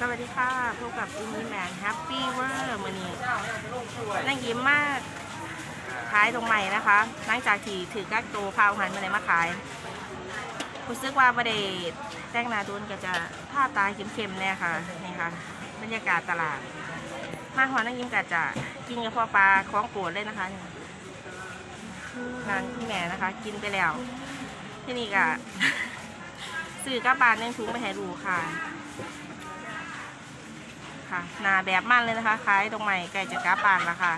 สวัสดีค่ะพบกับอินดี้แมนแฮปปี้เวอร์มือนี้นั่งยิ้มมากขายตรงใหม่นะคะหลังจากที่ถือกักตัวพาวหันมาเลยมาขายรู้สึกว่าประเดแต่งนาโดนก็จะผ้าตาเข้มๆเนี่ยค่ะนี่ค่ะ บรรยากาศตลาด มาหอนั่งยิ้มก็จะกินกระเพาะปลาของโปรดเลยนะคะนี่งานที่แม่นะคะ กินไปแล้ว ที่นี่ก็ซื้อกระบาลนึ่งถุงไปให้ดูค่ะ ค่ะหนาแบบมันเลยนะคะขายตรงใหม่ไก่จะกาปานละค่ะ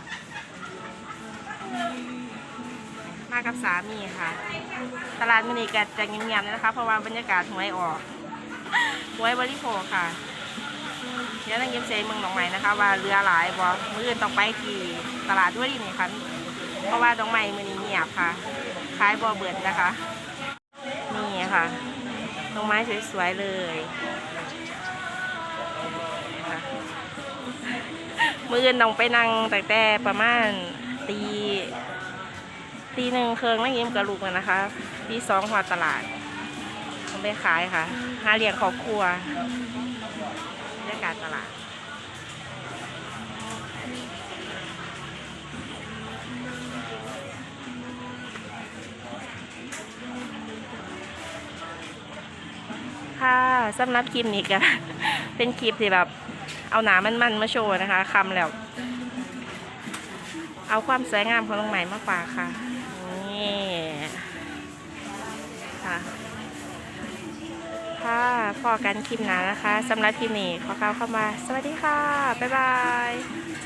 มากับสามีค่ะ ตลาดมินิแกจะเงียบๆเลยนะคะ เพราะว่าบรรยากาศหวยออกหวยบริโภคค่ะเดี๋ยวนั่งยิ้มเซเมืองหนองใหม่นะคะว่าเรือหลายบอมืออื่นต้องไปที่ตลาดด้วยนี่ค่ะเพราะว่าดองใหม่มือนี้เงียบค่ะขายบอเบิดนะคะนี่ค่ะดอกไม้สวยๆเลย มืออื่นต้องไปนั่งแต่แต่ประมาณตีตีหนึ่งเคืองนั่งยิ้มกับลูกกันนะคะตีสองหอดตลาดต้องไปขายค่ะ หาเลี้ยงครอบครัวบรรยกาศตลาดค่ะสำหรับคลิปนี้ก็เป็นคลิปที่แบบ เอาหนามันมันๆมาโชว์นะคะคำแล้ว เอาความสวยงามของน้องใหม่มาฝากค่ะนี่ค่ะค่ะพอกันคลิปหนานะคะสำหรับคลิปนี้ขอเข้าเข้ามาสวัสดีค่ะ บ๊ายบาย